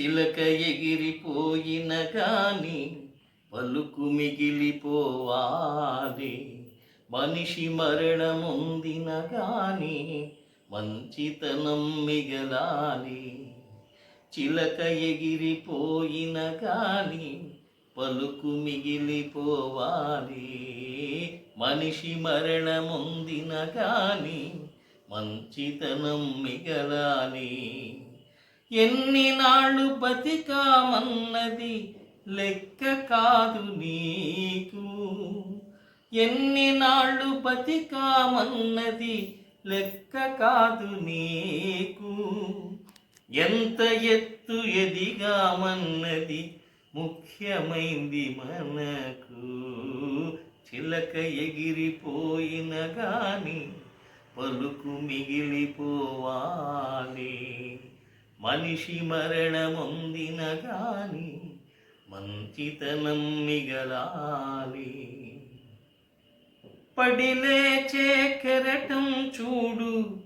చిలక ఎగిరిపోయిన కానీ పలుకు మిగిలిపోవాలి. మనిషి మరణముందిన కానీ మంచితనం మిగలాలి. చిలక ఎగిరిపోయిన కానీ పలుకు మిగిలిపోవాలి. మనిషి మరణముందిన కానీ మంచితనం మిగలాలి. ఎన్ని నాళ్ళు బతికామన్నది లెక్క కాదు నీకు. ఎన్ని నాళ్ళు బతికామన్నది లెక్క కాదు నీకు. ఎంత ఎత్తు ఎదిగామన్నది ముఖ్యమైంది మనకు. చిలక ఎగిరిపోయిన గాని పలుకు మిగిలిపోవాలి. మనిషి మరణముందిన గాని మంచితనం మిగలాలి. పడిలేచే కెరటం చూడు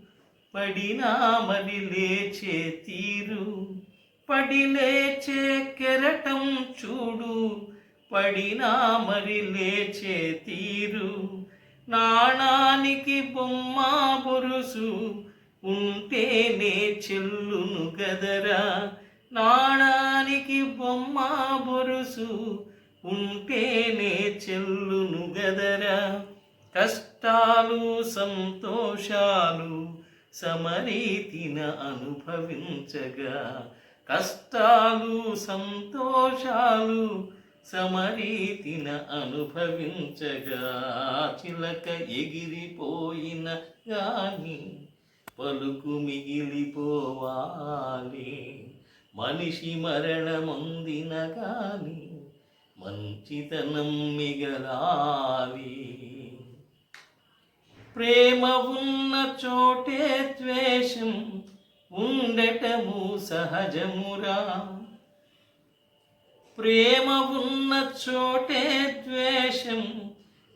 పడినా మరి లేచే తీరు. పడిలేచే కెరటం చూడు పడినా మరి లేచే తీరు. నాణానికి బొమ్మ బొరుసు ఉంటేనే చెల్లును గదరా నాణానికి బొమ్మ బొరుసు ఉంటేనే చెల్లును గదరా. కష్టాలు సంతోషాలు సమరీతిన అనుభవించగా. కష్టాలు సంతోషాలు సమరీతిన అనుభవించగా. చిలక ఎగిరిపోయిన గాని పలుకు మిగిలిపోవాలి. మనిషి మరణముందిన గాని మంచితనం మిగలాలి. ప్రేమ ఉన్న చోటే ద్వేషం ఉండటము సహజమురా. ప్రేమ ఉన్న చోటే ద్వేషం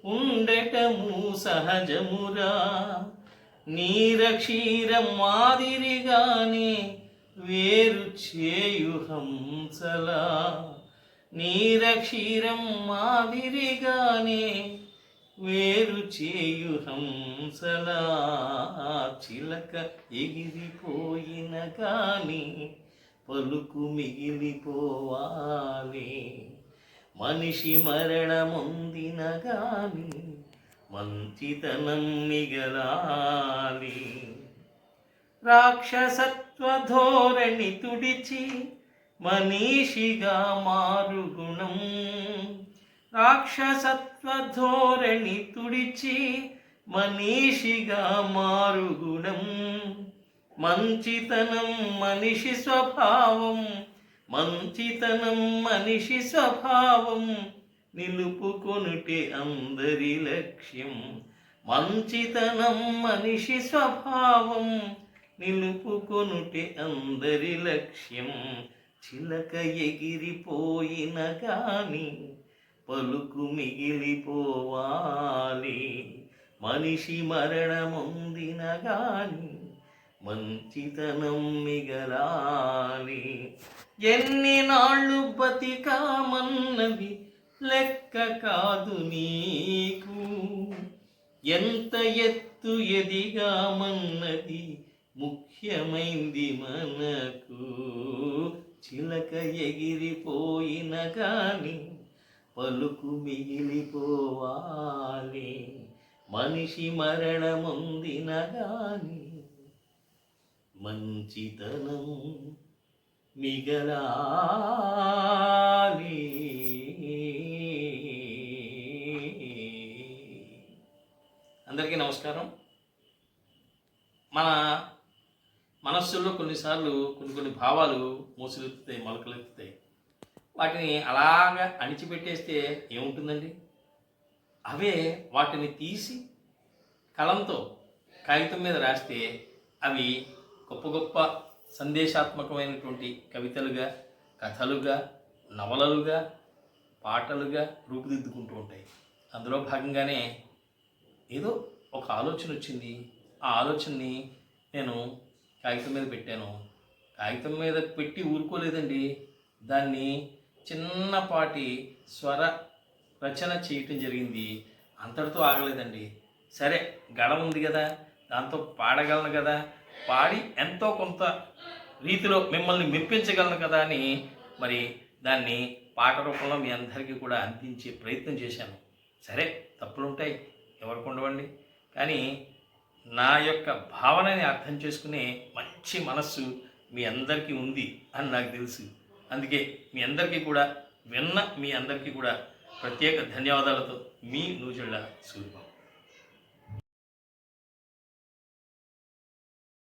ఉండటము సహజమురా. నీరక్షీరం మాదిరిగానే వేరు చేయు హంసలా. నీరక్షీరం మాదిరిగానే వేరు చేయు హంసలా. చిలక ఎగిరిపోయిన కానీ పలుకు మిగిలిపోవాలి. మనిషి మరణముందిన కానీ వంచితనం మిగలాలి. రాక్షసత్వ ధోరణి తుడిచి మనీషిగా మారు గుణం. రాక్షసత్వ ధోరణి తుడిచి మనీషిగా మారు గుణం. మంచితనం మనిషి స్వభావం మంచితనం మనిషి స్వభావం. నిలుపుకొనుటే అందరి లక్ష్యం. మంచితనం మనిషి స్వభావం నిలుపుకొనుటే అందరి లక్ష్యం. చిలక ఎగిరిపోయిన కానీ పలుకు మిగిలిపోవాలి. మనిషి మరణముందిన గాని మంచితనం మిగలాలి. ఎన్ని నాళ్ళు బతికామన్నది లెక్క కాదు నీకు. ఎంత ఎత్తు ఎదిగామన్నది ముఖ్యమైంది మనకు. చిలక ఎగిరిపోయిన కానీ పలుకు మిగిలిపోవాలి. మనిషి మరణముందిన గాని మంచితనం మిగలా నమస్కారం. మన మనస్సులో కొన్నిసార్లు కొన్ని కొన్ని భావాలు మోసులెత్తుతాయి మొలకలెత్తుతాయి. వాటిని అలాగా అణిచిపెట్టేస్తే ఏముంటుందండి? అవే వాటిని తీసి కలంతో కాగితం మీద రాస్తే అవి గొప్ప గొప్ప సందేశాత్మకమైనటువంటి కవితలుగా కథలుగా నవలలుగా పాటలుగా రూపుదిద్దుకుంటూ ఉంటాయి. అందులో భాగంగానే ఏదో ఒక ఆలోచన వచ్చింది. ఆ ఆలోచనని నేను కాగితం మీద పెట్టాను. కాగితం మీద పెట్టి ఊరుకోలేదండి. దాన్ని చిన్నపాటి స్వర రచన చేయటం జరిగింది. అంతటితో ఆగలేదండి. సరే గడ ఉంది కదా దాంతో పాడగలను కదా పాడి ఎంతో కొంత రీతిలో మిమ్మల్ని మెప్పించగలను కదా అని మరి దాన్ని పాట రూపంలో మీ అందరికీ కూడా అందించే ప్రయత్నం చేశాను. సరే తప్పులు ఉంటాయి ఎవరికి ఉండవండి. కానీ నా యొక్క భావనని అర్థం చేసుకునే మంచి మనస్సు మీ అందరికీ ఉంది అని నాకు తెలుసు. అందుకే మీ అందరికీ కూడా విన్న మీ అందరికీ కూడా ప్రత్యేక ధన్యవాదాలతో మీ నూజెళ్ళ సూర్యబాబు